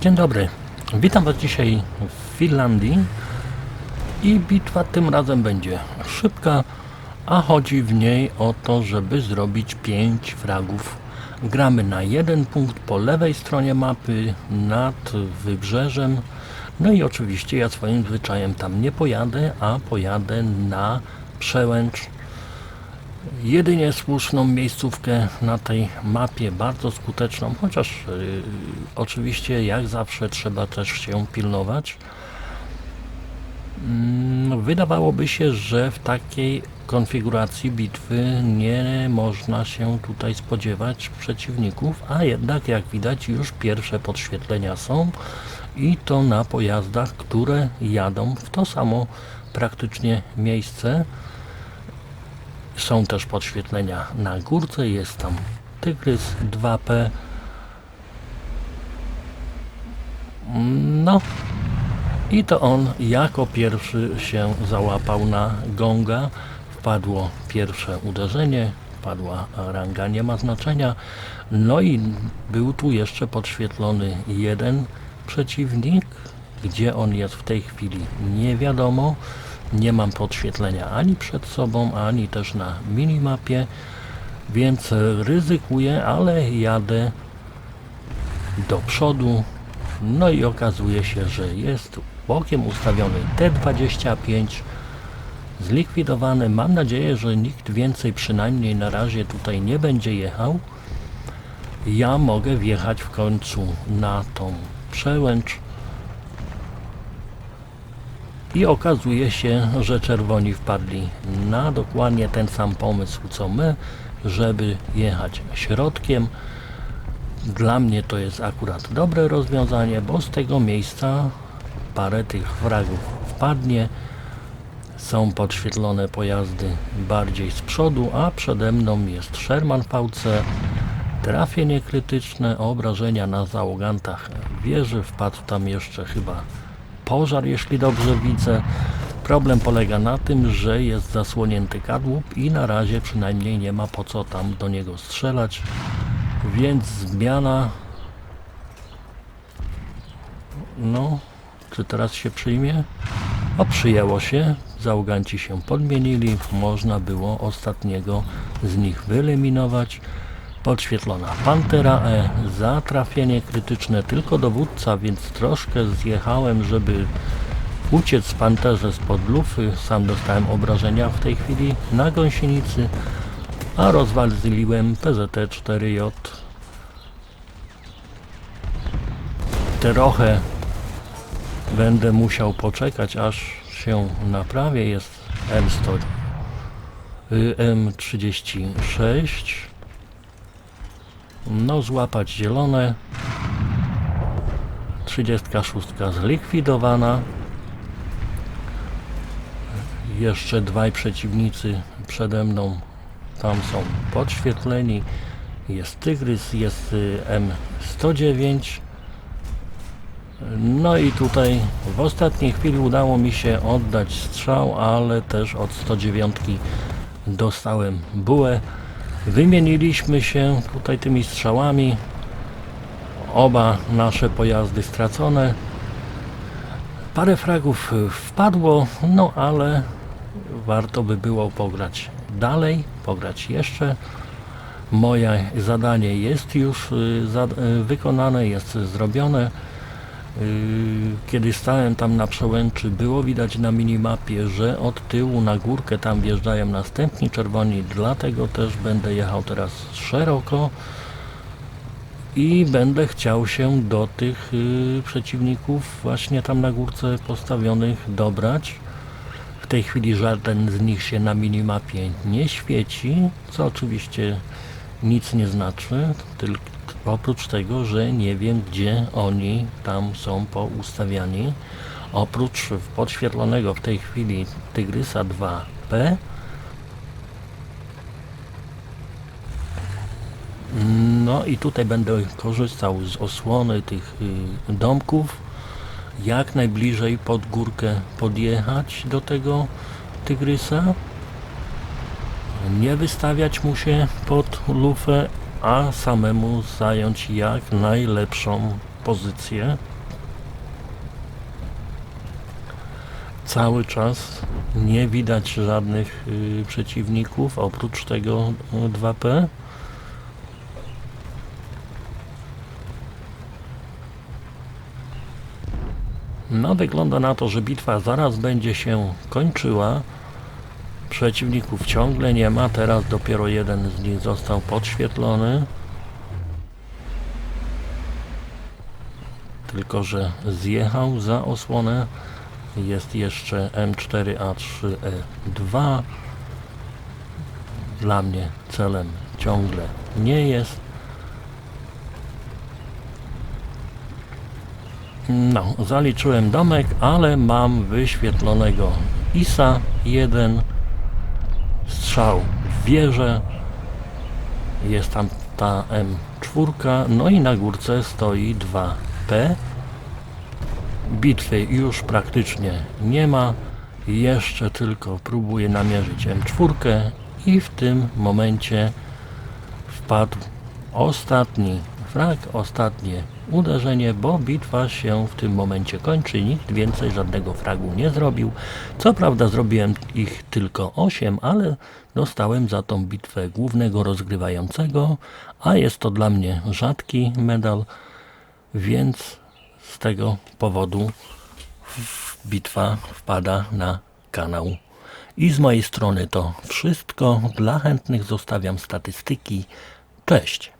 Dzień dobry. Witam Was dzisiaj w Finlandii i bitwa tym razem będzie szybka, a chodzi w niej o to, żeby zrobić 5 fragów. Gramy na jeden punkt po lewej stronie mapy nad wybrzeżem. No i oczywiście ja swoim zwyczajem tam nie pojadę, a pojadę na przełęcz jedynie słuszną miejscówkę na tej mapie, bardzo skuteczną, chociaż yy, oczywiście jak zawsze trzeba też się pilnować. Mm, Wydawałoby się, że w takiej konfiguracji bitwy nie można się tutaj spodziewać przeciwników, a jednak jak widać już pierwsze podświetlenia są i to na pojazdach, które jadą w to samo praktycznie miejsce. Są też podświetlenia na górce, jest tam Tygrys 2P. No i to on jako pierwszy się załapał na gonga. Wpadło pierwsze uderzenie, padła ranga, nie ma znaczenia. No i był tu jeszcze podświetlony jeden przeciwnik. Gdzie on jest w tej chwili nie wiadomo. Nie mam podświetlenia ani przed sobą, ani też na minimapie, więc ryzykuję, ale jadę do przodu. No i okazuje się, że jest bokiem ustawiony T25 zlikwidowany. Mam nadzieję, że nikt więcej przynajmniej na razie tutaj nie będzie jechał. Ja mogę wjechać w końcu na tą przełęcz. I okazuje się, że czerwoni wpadli na dokładnie ten sam pomysł co my, żeby jechać środkiem. Dla mnie to jest akurat dobre rozwiązanie, bo z tego miejsca parę tych fragów wpadnie. Są podświetlone pojazdy bardziej z przodu, a przede mną jest Sherman VC. Trafienie krytyczne, obrażenia na załogantach wieży. Wpadł tam jeszcze chyba pożar, jeśli dobrze widzę. Problem polega na tym, że jest zasłonięty kadłub i na razie przynajmniej nie ma po co tam do niego strzelać. Więc zmiana. No, czy teraz się przyjmie? O, przyjęło się. Załoganci się podmienili. Można było ostatniego z nich wyeliminować. Podświetlona Pantera E za trafienie krytyczne tylko dowódca, więc troszkę zjechałem, żeby uciec Panterze spod lufy. Sam dostałem obrażenia w tej chwili na gąsienicy, a rozwaliłem PZT-4J. Trochę będę musiał poczekać, aż się naprawię. Jest M100, y, M36. No, złapać zielone. 36 zlikwidowana. Jeszcze dwaj przeciwnicy przede mną tam są podświetleni. Jest Tygrys, jest y, M109. No i tutaj w ostatniej chwili udało mi się oddać strzał, ale też od 109 dostałem bułę. Wymieniliśmy się tutaj tymi strzałami. Oba nasze pojazdy stracone. Parę fragów wpadło, no ale warto by było pograć dalej, pograć jeszcze. Moje zadanie jest już y, y, wykonane, jest zrobione. Y, Kiedy stałem tam na przełęczy, było widać na minimapie, że od tyłu na górkę tam wjeżdżają następni czerwoni, dlatego też będę jechał teraz szeroko i będę chciał się do tych y, przeciwników właśnie tam na górce postawionych dobrać. W tej chwili żaden z nich się na minimapie nie świeci, co oczywiście nic nie znaczy, tylko oprócz tego, że nie wiem gdzie oni tam są poustawiani. Oprócz podświetlonego w tej chwili Tygrysa 2P No i tutaj będę korzystał z osłony tych y, domków. Jak najbliżej pod górkę podjechać do tego tygrysa. Nie wystawiać mu się pod lufę, a samemu zająć jak najlepszą pozycję. Cały czas nie widać żadnych y, przeciwników oprócz tego y, 2P. No wygląda na to, że bitwa zaraz będzie się kończyła. Przeciwników ciągle nie ma, teraz dopiero jeden z nich został podświetlony. Tylko, że zjechał za osłonę. Jest jeszcze M4A3E2. Dla mnie celem ciągle nie jest. No, zaliczyłem domek, ale mam wyświetlonego ISA 1 strzał w wieżę. Jest tam ta M4, no i na górce stoi 2P. Bitwy już praktycznie nie ma. Jeszcze tylko próbuję namierzyć M4 i w tym momencie wpadł ostatni frag, ostatnie uderzenie, bo bitwa się w tym momencie kończy. Nikt więcej żadnego fragu nie zrobił. Co prawda zrobiłem ich tylko 8, ale dostałem za tą bitwę głównego rozgrywającego, a jest to dla mnie rzadki medal, więc z tego powodu bitwa wpada na kanał. I z mojej strony to wszystko. Dla chętnych zostawiam statystyki. Cześć!